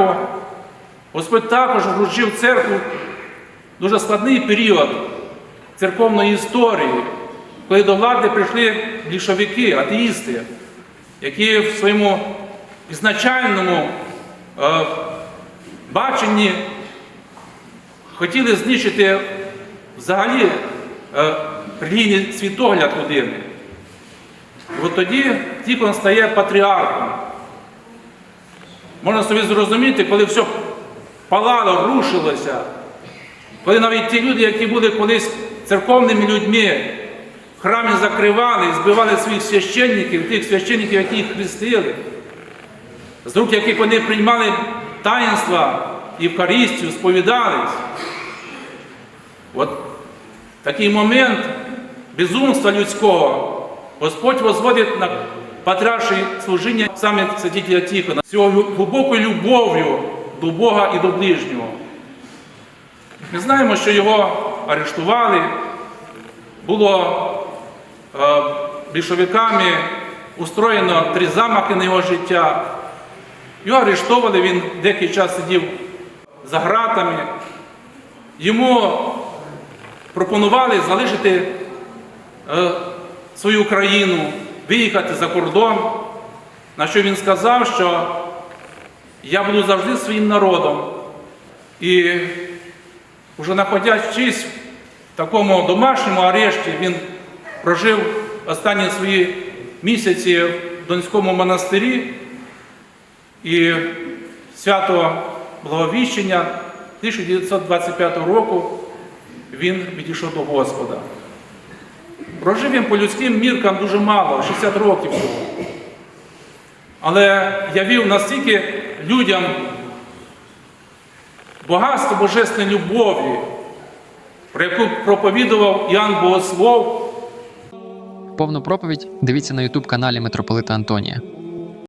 Харкова Господь також вручив церкву дуже складний період церковної історії, коли до влади прийшли більшовики, атеїсти, які в своєму ізначальному е, баченні хотіли знищити взагалі е, релігійний світогляд людини. От тоді Тіхон стає патріархом. Можна собі зрозуміти, коли все палало, рушилося, коли навіть ті люди, які були колись церковними людьми, храмі закривали збивали своїх священників, тих священників, які їх хрестили, з рук яких вони приймали таїнства і Евхаристію, сповідались. От такий момент безумства людського Господь возводить на патріарші служіння саме святителя Тихона, з його глибокою любов'ю до Бога і до ближнього. Ми знаємо, що його арештували, було е, більшовиками устроєно три замахи на його життя. Його арештовали, він деякий час сидів за ґратами. Йому пропонували залишити е, свою країну, виїхати за кордон, на що він сказав, що я буду завжди своїм народом. І вже знаходячись в такому домашньому арешті, він прожив останні свої місяці в Донському монастирі і свято Благовіщення 1925 року він відійшов до Господа. Прожив він по людським міркам дуже мало, 60 років всього. Але явив настільки людям багатство божественної любові, про яку проповідував Іоанн Богослов, Повну проповідь дивіться на ютуб каналі митрополита Антонія.